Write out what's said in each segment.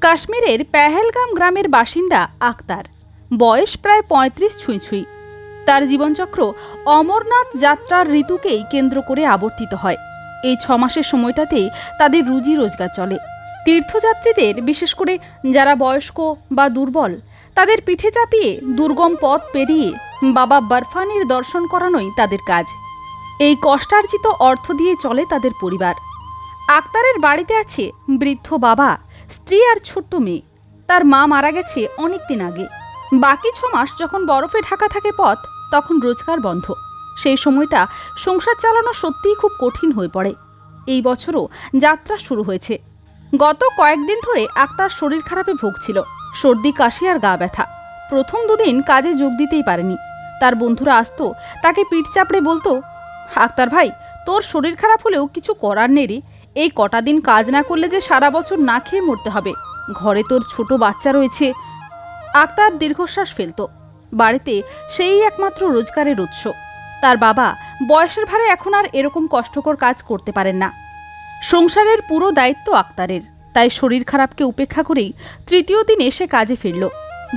কাশ্মীরের পেহেলগাম গ্রামের বাসিন্দা আক্তার। বয়স প্রায় পঁয়ত্রিশ ছুঁই ছুঁই তার জীবনচক্র অমরনাথ যাত্রার ঋতুকেই কেন্দ্র করে আবর্তিত হয়। এই ছ মাসের সময়টাতেই তাদের রুজি রোজগার চলে। তীর্থযাত্রীদের, বিশেষ করে যারা বয়স্ক বা দুর্বল, তাদের পিঠে চাপিয়ে দুর্গম পথ পেরিয়ে বাবা বরফানির দর্শন করানোই তাদের কাজ। এই কষ্টার্জিত অর্থ দিয়ে চলে তাদের পরিবার। আক্তারের বাড়িতে আছে বৃদ্ধ বাবা। স্ত্রী আর ছোট্ট মেয়ে। তার মা মারা গেছে অনেক দিন আগে। বাকি ছ মাস যখন বরফে ঢাকা থাকে পথ, তখন রোজগার বন্ধ। সেই সময়টা সংসার চালানো সত্যিই খুব কঠিন হয়ে পড়ে। এই বছরও যাত্রা শুরু হয়েছে। গত কয়েকদিন ধরে আক্তার শরীর খারাপে ভুগছিল। সর্দি, কাশি আর গা ব্যথা। প্রথম দুদিন কাজে যোগ দিতেই পারেনি। তার বন্ধুরা আসতো, তাকে পিঠ চাপড়ে বলতো, আক্তার ভাই, তোর শরীর খারাপ হলেও কিছু করার নেই রে। এই কটা দিন কাজ না করলে যে সারা বছর না খেয়ে মরতে হবে। ঘরে তোর ছোট বাচ্চা রয়েছে। আক্তার দীর্ঘশ্বাস ফেলত। বাড়িতে সেই একমাত্র রোজগারের উৎস। তার বাবা বয়সের ভারে এখন আর এরকম কষ্টকর কাজ করতে পারেন না। সংসারের পুরো দায়িত্ব আক্তারের। তাই শরীর খারাপকে উপেক্ষা করেই তৃতীয় দিন এসে কাজে ফিরল।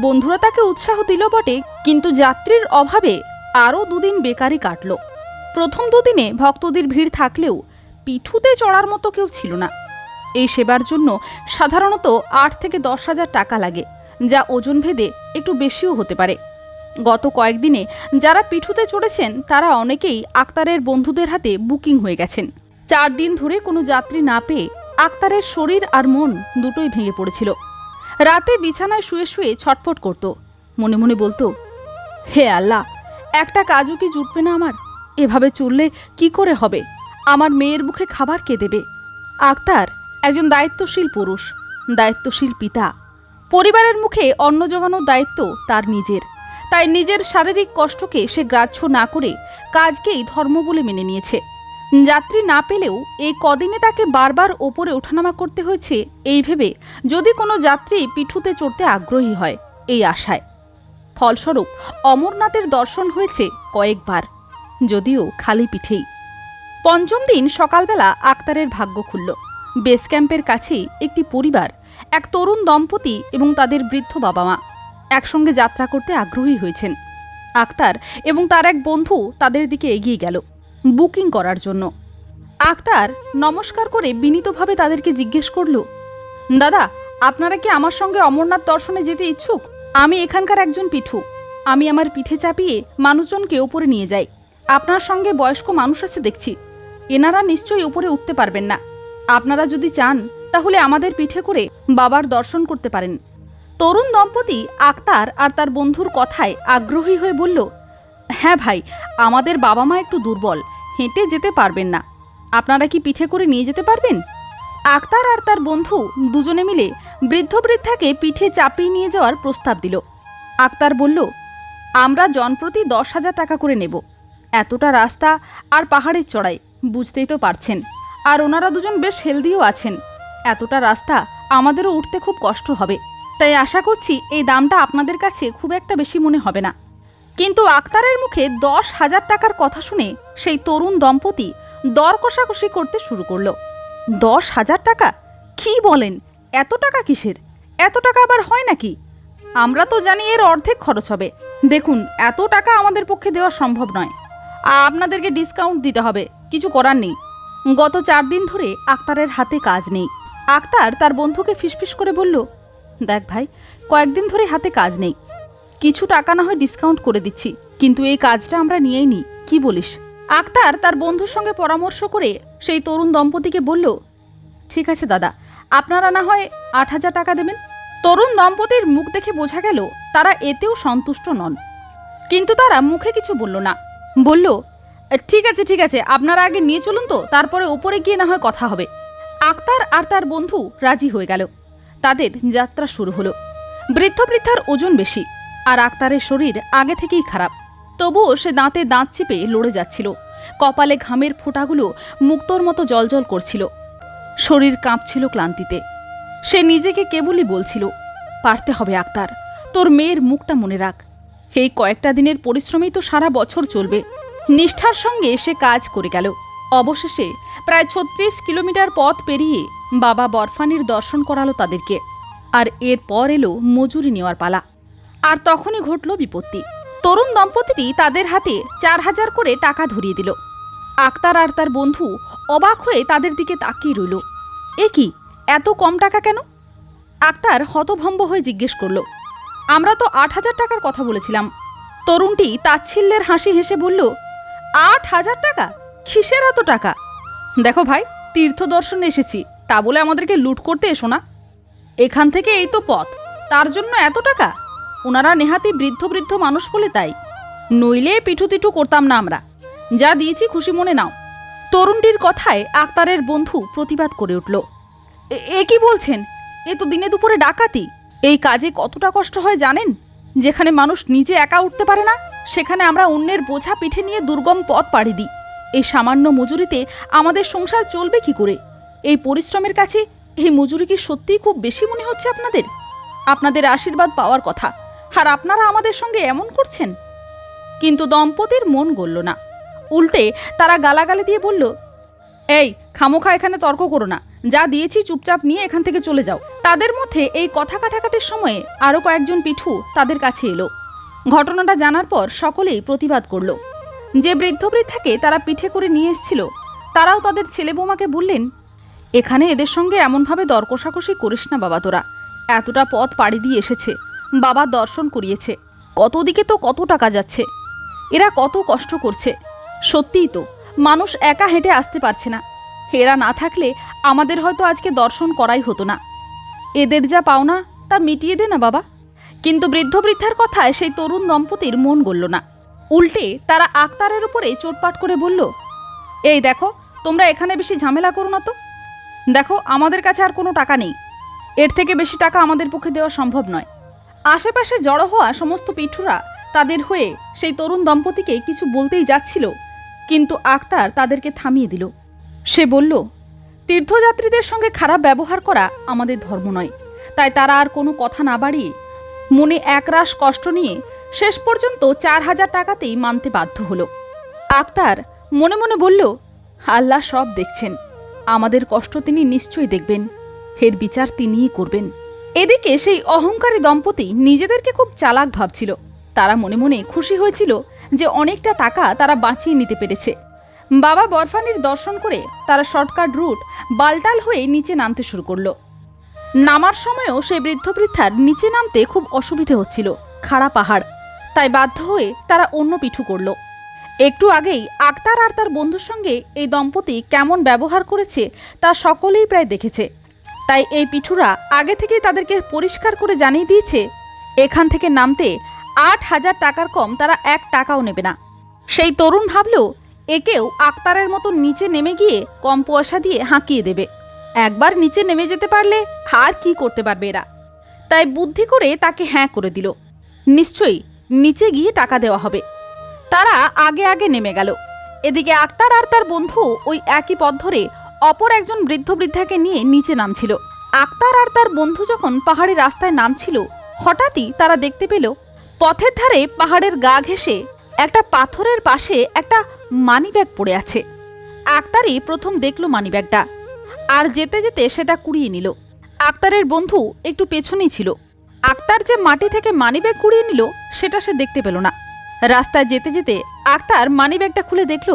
বন্ধুরা তাকে উৎসাহ দিল বটে, কিন্তু যাত্রীর অভাবে আরও দুদিন বেকারই কাটল। প্রথম দুদিনে ভক্তদের ভিড় থাকলেও পিঠুতে চড়ার মতো কেউ ছিল না। এই সেবার জন্য সাধারণত আট থেকে দশ হাজার টাকা লাগে, যা ওজন ভেদে একটু বেশিও হতে পারে। গত কয়েকদিনে যারা পিঠুতে চড়েছেন, তারা অনেকেই আক্তারের বন্ধুদের হাতে বুকিং হয়ে গেছেন। চার দিন ধরে কোনো যাত্রী না পেয়ে আক্তারের শরীর আর মন দুটোই ভেঙে পড়েছিল। রাতে বিছানায় শুয়ে শুয়ে ছটফট করত। মনে মনে বলতো, হে আল্লাহ, একটা কাজও কি জুটবে না আমার? এভাবে চললে কি করে হবে? আমার মেয়ের মুখে খাবার কে দেবে? আক্তার, একজন দায়িত্বশীল পুরুষ, দায়িত্বশীল পিতা। পরিবারের মুখে অন্ন জোগানোর দায়িত্ব তার নিজের। তাই নিজের শারীরিক কষ্টকে সে গ্রাহ্য না করে কাজকেই ধর্ম বলে মেনে নিয়েছে। যাত্রী না পেলেও এই কদিনে তাকে বারবার ওপরে ওঠানামা করতে হয়েছে এই ভেবে যদি কোনো যাত্রী পিঠুতে চড়তে আগ্রহী হয় এই আশায়। ফলস্বরূপ অমরনাথের দর্শন হয়েছে কয়েকবার, যদিও খালি পিঠেই। পঞ্চম দিন সকালবেলা আক্তারের ভাগ্য খুলল। বেস ক্যাম্পের কাছেই একটি পরিবার, এক তরুণ দম্পতি এবং তাদের বৃদ্ধ বাবা মা একসঙ্গে যাত্রা করতে আগ্রহী হয়েছেন। আক্তার এবং তার এক বন্ধু তাদের দিকে এগিয়ে গেল, বুকিং করার জন্য। আক্তার নমস্কার করে বিনীতভাবে তাদেরকে জিজ্ঞেস করল, দাদা, আপনারা কি আমার সঙ্গে অমরনাথ দর্শনে যেতে ইচ্ছুক? আমি এখানকার একজন পিঠু। আমি আমার পিঠে চাপিয়ে মানুষজনকে ওপরে নিয়ে যাই। আপনার সঙ্গে বয়স্ক মানুষ আছে দেখছি। এনারা নিশ্চয়ই উপরে উঠতে পারবেন না। আপনারা যদি চান, তাহলে আমাদের পিঠে করে বাবার দর্শন করতে পারেন। তরুণ দম্পতি আক্তার আর তার বন্ধুর কথায় আগ্রহী হয়ে বলল হ্যাঁ ভাই, আমাদের বাবা মা একটু দুর্বল, হেঁটে যেতে পারবেন না। আপনারা কি পিঠে করে নিয়ে যেতে পারবেন? আক্তার আর তার বন্ধু দুজনে মিলে বৃদ্ধ বৃদ্ধাকে পিঠে চাপিয়ে নিয়ে যাওয়ার প্রস্তাব দিল। আক্তার বলল, আমরা জনপ্রতি দশ হাজার টাকা করে নেব। এতটা রাস্তা আর পাহাড়ের চড়াই। বুঝতেই তো পারছেন। আর ওনারা দুজন বেশ হেলদিও আছেন। এতটা রাস্তা আমাদেরও উঠতে খুব কষ্ট হবে। তাই আশা করছি এই দামটা আপনাদের কাছে খুব একটা বেশি মনে হবে না। কিন্তু আক্তারের মুখে দশ হাজার টাকার কথা শুনে সেই তরুণ দম্পতি দর কষাকষি করতে শুরু করল। দশ হাজার টাকা? কি বলেন? এত টাকা কিসের? এত টাকা আবার হয় নাকি? আমরা তো জানি এর অর্ধেক খরচ হবে। দেখুন, এত টাকা আমাদের পক্ষে দেওয়া সম্ভব নয়। আপনাদেরকে ডিসকাউন্ট দিতে হবে। কিছু করার নেই। গত চার দিন ধরে আক্তারের হাতে কাজ নেই। আক্তার তার বন্ধুকে ফিসফিস করে বলল, দেখ ভাই, কয়েকদিন ধরে হাতে কাজ নেই। কিছু টাকা না হয় ডিসকাউন্ট করে দিচ্ছি, কিন্তু এই কাজটা আমরা নিয়েই নিই কি বলিস? আক্তার তার বন্ধুর সঙ্গে পরামর্শ করে সেই তরুণ দম্পতিকে বলল, ঠিক আছে দাদা, আপনারা না হয় আট হাজার টাকা দেবেন। তরুণ দম্পতির মুখ দেখে বোঝা গেল, তারা এতেও সন্তুষ্ট নন। কিন্তু তারা মুখে কিছু বলল না। বলল ঠিক আছে ঠিক আছে, আপনারা আগে নিয়ে চলুন তো, তারপরে উপরে গিয়ে না হয় কথা হবে। আক্তার আর তার বন্ধু রাজি হয়ে গেল। তাদের যাত্রা শুরু হলো। বৃদ্ধ বৃদ্ধার ওজন বেশি, আর আক্তারের শরীর আগে থেকেই খারাপ। তবুও সে দাঁতে দাঁত চেপে লড়ে যাচ্ছিল। কপালে ঘামের ফোঁটাগুলো মুক্তোর মতো জলজল করছিল। শরীর কাঁপছিল ক্লান্তিতে। সে নিজেকে কেবলই বলছিল, পারতে হবে আক্তার, তোর মেয়ের মুখটা মনে রাখ। এই কয়েকটা দিনের পরিশ্রমেই তো সারা বছর চলবে। নিষ্ঠার সঙ্গে সে কাজ করে গেল। অবশেষে প্রায় ছত্রিশ কিলোমিটার পথ পেরিয়ে বাবা বরফানির দর্শন করালো তাদেরকে। আর এরপর এলো মজুরি নেওয়ার পালা। আর তখনই ঘটল বিপত্তি। তরুণ দম্পতিটি তাদের হাতে চার হাজার করে টাকা ধরিয়ে দিল। আক্তার আর তার বন্ধু অবাক হয়ে তাদের দিকে তাকিয়ে রইল। এ কি, এত কম টাকা কেন? আক্তার হতভম্ব হয়ে জিজ্ঞেস করল। আমরা তো আট হাজার টাকার কথা বলেছিলাম। তরুণটি তাচ্ছিল্যের হাসি হেসে বলল আট হাজার টাকা? কিসের এত টাকা? দেখো ভাই তীর্থ দর্শনে এসেছি। তা বলে আমাদেরকে লুট করতে এসো না। এখান থেকে এই তো পথ। তার জন্য এত টাকা? ওনারা নেহাতি বৃদ্ধ বৃদ্ধ মানুষ বলে তাই। নইলে পিঠু তিঠু করতাম না আমরা। যা দিয়েছি খুশি মনে নাও। তরুণটির কথায় আক্তারের বন্ধু প্রতিবাদ করে উঠল। "এ- এ কি বলছেন? এ তো দিনে দুপুরে ডাকাতি। এই কাজে কতটা কষ্ট হয় জানেন? যেখানে মানুষ নিজে একা উঠতে পারে না? সেখানে আমরা অন্যের বোঝা পিঠে নিয়ে দুর্গম পথ পাড়ি দিই। এই সামান্য মজুরিতে আমাদের সংসার চলবে কি করে? এই পরিশ্রমের কাছে এই মজুরি কি সত্যিই খুব বেশি মনে হচ্ছে আপনাদের? আপনাদের আশীর্বাদ পাওয়ার কথা। আর আপনারা আমাদের সঙ্গে এমন করছেন? কিন্তু দম্পতির মন গলল না। উল্টে তারা গালাগালি দিয়ে বলল, এই, খামোখা এখানে তর্ক করো না। যা দিয়েছি চুপচাপ নিয়ে এখান থেকে চলে যাও। তাদের মধ্যে এই কথা কাটাকাটির সময়ে আরও কয়েকজন পিঠু তাদের কাছে এলো। ঘটনাটা জানার পর সকলেই প্রতিবাদ করল। যে বৃদ্ধ বৃদ্ধাকে তারা পিঠে করে নিয়ে এসেছিল, তারাও তাদের ছেলে বৌমাকে বললেন, এখানে এদের সঙ্গে এমনভাবে দর কষাকষি করিস না বাবা তোরা। এতটা পথ পাড়ি দিয়ে এসেছে। বাবা দর্শন করিয়েছে। কত দিকে তো কত টাকা যাচ্ছে। এরা কত কষ্ট করছে। সত্যিই তো, মানুষ একা হেঁটে আসতে পারছে না। এরা না থাকলে আমাদের হয়তো আজকে দর্শন করাই হতো না। এদের যা পাওনা তা মিটিয়ে দে না বাবা। কিন্তু বৃদ্ধ বৃদ্ধার কথায় সেই তরুণ দম্পতির মন গলল না। উল্টে তারা আক্তারের উপরে চোটপাট করে বলল, এই দেখো, তোমরা এখানে বেশি ঝামেলা করো না তো। দেখো, আমাদের কাছে আর কোনো টাকা নেই। এর থেকে বেশি টাকা আমাদের পক্ষে দেওয়া সম্ভব নয়। আশেপাশে জড়ো হওয়া সমস্ত পিঠুরা তাদের হয়ে সেই তরুণ দম্পতিকে কিছু বলতেই যাচ্ছিল, কিন্তু আক্তার তাদেরকে থামিয়ে দিল। সে বলল, তীর্থযাত্রীদের সঙ্গে খারাপ ব্যবহার করা আমাদের ধর্ম নয়। তাই তারা আর কোনো কথা না বাড়িয়ে মনে একরাশ কষ্ট নিয়ে শেষ পর্যন্ত চার হাজার টাকাতেই মানতে বাধ্য হলো। আক্তার মনে মনে বলল, আল্লাহ সব দেখছেন। আমাদের কষ্ট তিনি নিশ্চয়ই দেখবেন। এর বিচার তিনিই করবেন। এদিকে সেই অহংকারী দম্পতি নিজেদেরকে খুব চালাক ভাবছিল। তারা মনে মনে খুশি হয়েছিল যে অনেকটা টাকা তারা বাঁচিয়ে নিতে পেরেছে। বাবা বরফানির দর্শন করে তারা শর্টকাট রুট বালটাল হয়ে নিচে নামতে শুরু করল। নামার সময়ও সেই বৃদ্ধ বৃদ্ধার নিচে নামতে খুব অসুবিধে হচ্ছিল, খাড়া পাহাড়। তাই বাধ্য হয়ে তারা অন্য পিঠু করল। একটু আগেই আক্তার আর তার বন্ধুর সঙ্গে এই দম্পতি কেমন ব্যবহার করেছে তা সকলেই প্রায় দেখেছে। তাই এই পিঠুরা আগে থেকেই তাদেরকে পরিষ্কার করে জানিয়ে দিয়েছে, এখান থেকে নামতে আট হাজার টাকার কম তারা এক টাকাও নেবে না। সেই তরুণ ভাবল একেও আক্তারের মতো নিচে নেমে গিয়ে কম পয়সা দিয়ে হাঁকিয়ে দেবে। একবার নিচে নেমে যেতে পারলে আর কি করতে পারবে এরা? তাই বুদ্ধি করে তাকে হ্যাঁ করে দিল। নিশ্চয়ই নিচে গিয়ে টাকা দেওয়া হবে। তারা আগে আগে নেমে গেল। এদিকে আক্তার আর তার বন্ধু ওই একই পথ ধরে অপর একজন বৃদ্ধ বৃদ্ধাকে নিয়ে নিচে নামছিল। আক্তার আর তার বন্ধু যখন পাহাড়ি রাস্তায় নামছিল, হঠাৎই তারা দেখতে পেল, পথের ধারে পাহাড়ের গা ঘেঁষে একটা পাথরের পাশে একটা মানিব্যাগ পড়ে আছে। আক্তারই প্রথম দেখল মানিব্যাগটা। আর যেতে যেতে সেটা কুড়িয়ে নিল। আক্তারের বন্ধু একটু পেছনেই ছিল। আক্তার যে মাটি থেকে মানিব্যাগ কুড়িয়ে নিল, সেটা সে দেখতে পেল না। রাস্তায় যেতে যেতে আক্তার মানিব্যাগটা খুলে দেখল,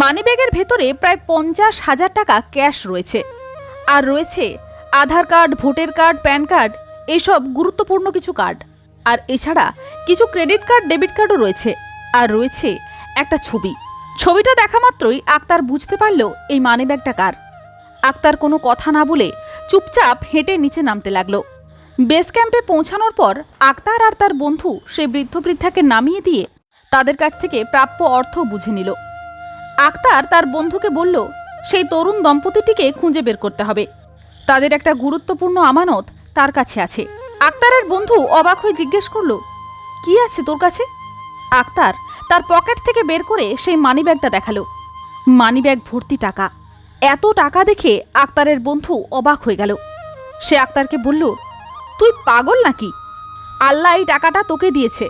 মানিব্যাগের ভেতরে প্রায় পঞ্চাশ হাজার টাকা ক্যাশ রয়েছে। আর রয়েছে Aadhaar card, voter card, PAN card এইসব গুরুত্বপূর্ণ কিছু কার্ড। আর এছাড়া কিছু ক্রেডিট কার্ড, ডেবিট কার্ডও রয়েছে। আর রয়েছে একটা ছবি। ছবিটা দেখা মাত্রই আক্তার বুঝতে পারল এই মানিব্যাগটা কার। আক্তার কোনো কথা না বলে চুপচাপ হেঁটে নিচে নামতে লাগল। বেস ক্যাম্পে পৌঁছানোর পর আক্তার আর তার বন্ধু সেই বৃদ্ধ বৃদ্ধাকে নামিয়ে দিয়ে তাদের কাছ থেকে প্রাপ্য অর্থ বুঝে নিল। আক্তার তার বন্ধুকে বলল, সেই তরুণ দম্পতিটিকে খুঁজে বের করতে হবে। তাদের একটা গুরুত্বপূর্ণ আমানত তার কাছে আছে। আক্তারের বন্ধু অবাক হয়ে জিজ্ঞেস করল, কি আছে তোর কাছে? আক্তার তার পকেট থেকে বের করে সেই মানিব্যাগটা দেখাল। মানিব্যাগ ভর্তি টাকা। এত টাকা দেখে আক্তারের বন্ধু অবাক হয়ে গেল। সে আক্তারকে বলল, তুই পাগল নাকি? আল্লাহ এই টাকাটা তোকে দিয়েছে।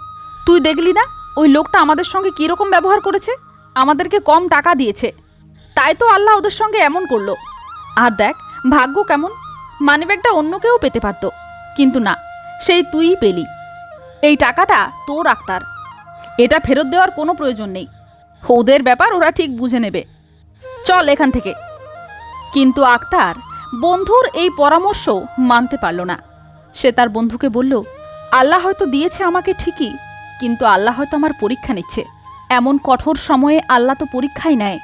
তুই দেখলি না ওই লোকটা আমাদের সঙ্গে কীরকম ব্যবহার করেছে? আমাদেরকে কম টাকা দিয়েছে। তাই তো আল্লাহ ওদের সঙ্গে এমন করল। আর দেখ, ভাগ্য কেমন? মানিব্যাগটা অন্য কেউ পেতে পারত। কিন্তু না, সেই তুই পেলি। এই টাকাটা তোর আক্তার। এটা ফেরত দেওয়ার কোনো প্রয়োজন নেই। ওদের ব্যাপার ওরা ঠিক বুঝে নেবে। চল এখান থেকে। কিন্তু আক্তার, বন্ধুর এই পরামর্শ মানতে পারল না। সে তার বন্ধুকে বলল, আল্লাহ হয়তো দিয়েছে আমাকে ঠিকই, কিন্তু আল্লাহ হয়তো আমার পরীক্ষা নিচ্ছে। এমন কঠোর সময়ে আল্লাহ তো পরীক্ষাই নেয়।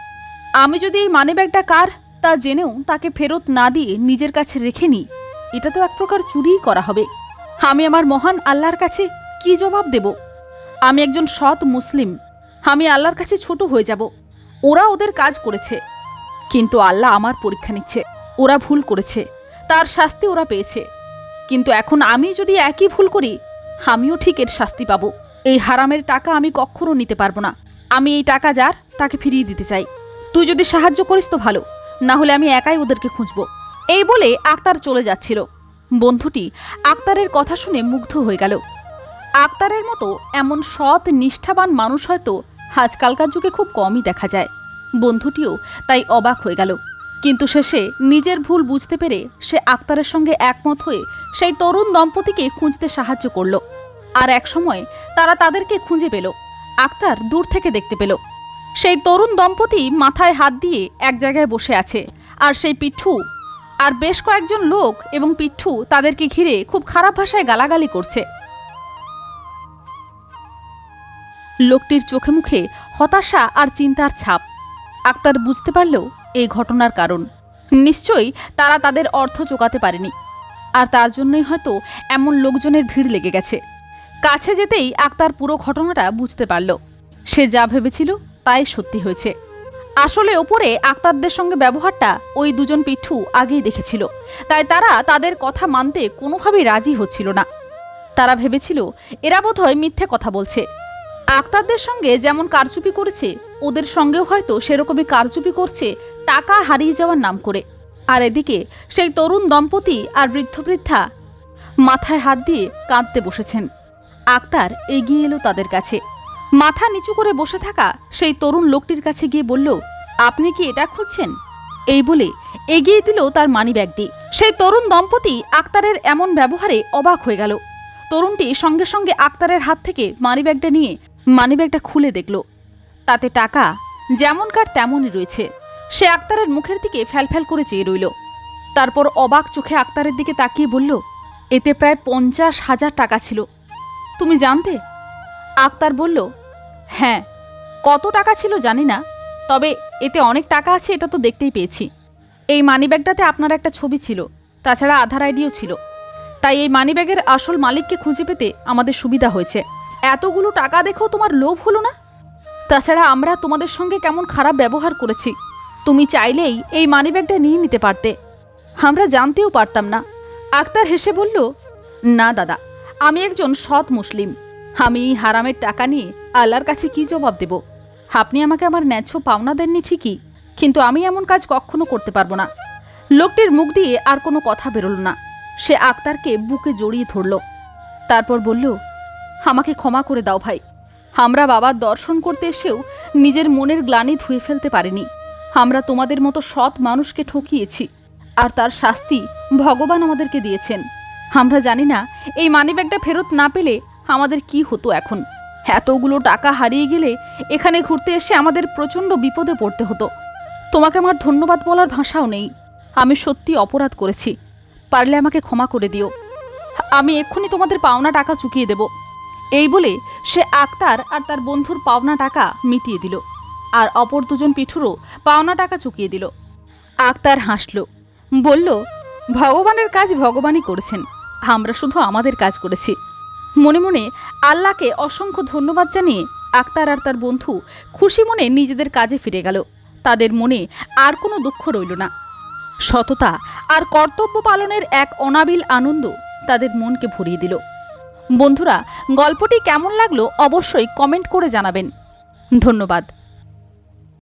আমি যদি এই মানিব্যাগটা কার, তা জেনেও তাকে ফেরত না দিয়ে নিজের কাছে রেখে নিই। এটা তো এক প্রকার চুরিই করা হবে। আমি আমার মহান আল্লাহর কাছে কি জবাব দেব? আমি একজন সৎ মুসলিম। আমি আল্লাহর কাছে ছোট হয়ে যাব। ওরা ওদের কাজ করেছে। কিন্তু আল্লাহ আমার পরীক্ষা নিচ্ছে। ওরা ভুল করেছে। তার শাস্তি ওরা পেয়েছে। কিন্তু এখন আমি যদি একই ভুল করি, আমিও ঠিক এর শাস্তি পাবো। এই হারামের টাকা আমি কখনো নিতে পারব না। আমি এই টাকা যার, তাকে ফিরিয়ে দিতে চাই। তুই যদি সাহায্য করিস তো ভালো, না হলে আমি একাই ওদেরকে খুঁজবো। এই বলে আক্তার চলে যাচ্ছিল। বন্ধুটি আক্তারের কথা শুনে মুগ্ধ হয়ে গেল। আক্তারের মতো এমন সৎ, নিষ্ঠাবান মানুষ হয়তো আজকালকার যুগে খুব কমই দেখা যায়। বন্ধুটিও তাই অবাক হয়ে গেল। কিন্তু শেষে নিজের ভুল বুঝতে পেরে সে আক্তারের সঙ্গে একমত হয়ে সেই তরুণ দম্পতিকে খুঁজতে সাহায্য করল। আর এক সময় তারা তাদেরকে খুঁজে পেল। আক্তার দূর থেকে দেখতে পেল। সেই তরুণ দম্পতি মাথায় হাত দিয়ে এক জায়গায় বসে আছে। আর সেই পিঠু আর বেশ কয়েকজন লোক এবং পিঠু তাদেরকে ঘিরে খুব খারাপ ভাষায় গালাগালি করছে। লোকটির চোখে মুখে হতাশা আর চিন্তার ছাপ। আক্তার বুঝতে পারলেও এই ঘটনার কারণ। নিশ্চয়ই তারা তাদের অর্থ চোকাতে পারেনি। আর তার জন্যই হয়তো এমন লোকজনের ভিড় লেগে গেছে। কাছে যেতেই আক্তার পুরো ঘটনাটা বুঝতে পারল। সে যা ভেবেছিল তাই সত্যি হয়েছে। আসলে ওপরে আক্তারদের সঙ্গে ব্যবহারটা ওই দুজন পিঠু আগেই দেখেছিল। তাই তারা তাদের কথা মানতে কোনোভাবেই রাজি হচ্ছিল না। তারা ভেবেছিল, এরা বোধহয় মিথ্যে কথা বলছে। আক্তারদের সঙ্গে যেমন কারচুপি করেছে ওদের সঙ্গেও হয়তো সেরকমই কারচুপি করছে, টাকা হারিয়ে যাওয়ার নাম করে। আর এদিকে সেই তরুণ দম্পতি আর বৃদ্ধ বৃদ্ধা মাথায় হাত দিয়ে কাঁদতে বসেছেন। আক্তার এগিয়ে এলো তাদের কাছে। মাথা নিচু করে বসে থাকা সেই তরুণ লোকটির কাছে গিয়ে বলল, আপনি কি এটা খুঁজছেন? এই বলে এগিয়ে দিল তার মানিব্যাগটি সেই তরুণ দম্পতি আক্তারের এমন ব্যবহারে অবাক হয়ে গেল। তরুণটি সঙ্গে সঙ্গে আক্তারের হাত থেকে মানিব্যাগটা নিয়ে মানিব্যাগটা খুলে দেখল। তাতে টাকা যেমনকার তেমনই রয়েছে। সে আক্তারের মুখের দিকে ফ্যালফ্যাল করে চেয়ে রইল। তারপর অবাক চোখে আক্তারের দিকে তাকিয়ে বলল, এতে প্রায় পঞ্চাশ হাজার টাকা ছিল। তুমি জানতে? আক্তার বলল হ্যাঁ কত টাকা ছিল জানি না, তবে এতে অনেক টাকা আছে এটা তো দেখতেই পেয়েছি। এই মানিব্যাগটাতে আপনার একটা ছবি ছিল, তাছাড়া আধার আইডিও ছিল। তাই এই মানিব্যাগের আসল মালিককে খুঁজে পেতে আমাদের সুবিধা হয়েছে। এতগুলো টাকা দেখেও তোমার লোভ হলো না? তাছাড়া আমরা তোমাদের সঙ্গে কেমন খারাপ ব্যবহার করেছি? তুমি চাইলেই এই মানিব্যাগটা নিয়ে নিতে পারতে। আমরা জানতেও পারতাম না। আক্তার হেসে বলল, না, দাদা, আমি একজন সৎ মুসলিম। আমি হারামের টাকা নিয়ে আল্লাহর কাছে কি জবাব দেব? আপনি আমাকে আমার ন্যায্য পাওনা দেননি ঠিকই, কিন্তু আমি এমন কাজ কখনো করতে পারব না। লোকটির মুখ দিয়ে আর কোনো কথা বেরোল না। সে আক্তারকে বুকে জড়িয়ে ধরল। তারপর বলল, আমাকে ক্ষমা করে দাও ভাই। আমরা বাবার দর্শন করতে এসেও নিজের মনের গ্লানি ধুয়ে ফেলতে পারিনি। আমরা তোমাদের মতো সৎ মানুষকে ঠকিয়েছি, আর তার শাস্তি ভগবান আমাদেরকে দিয়েছেন। আমরা জানি না, এই মানিব্যাগটা ফেরত না পেলে আমাদের কি হতো এখন। এতগুলো টাকা হারিয়ে গেলে এখানে ঘুরতে এসে আমাদের প্রচণ্ড বিপদে পড়তে হতো। তোমাকে আমার ধন্যবাদ বলার ভাষাও নেই। আমি সত্যি অপরাধ করেছি। পারলে আমাকে ক্ষমা করে দিও। আমি এক্ষুনি তোমাদের পাওনা টাকা চুকিয়ে দেব। এই বলে সে আক্তার আর তার বন্ধুর পাওনা টাকা মিটিয়ে দিল আর অপর দুজন পিঠুরও পাওনা টাকা চুকিয়ে দিল। আক্তার হাসল, বলল, ভগবানের কাজ ভগবানই করেছেন, আমরা শুধু আমাদের কাজ করেছি। মনে মনে আল্লাহকে অসংখ্য ধন্যবাদ জানিয়ে আক্তার আর তার বন্ধু খুশি মনে নিজেদের কাজে ফিরে গেল। তাদের মনে আর কোনো দুঃখ রইল না। সততা আর কর্তব্য পালনের এক অনাবিল আনন্দ তাদের মনকে ভরিয়ে দিল। বন্ধুরা গল্পটি কেমন লাগল অবশ্যই কমেন্ট করে জানাবেন। ধন্যবাদ।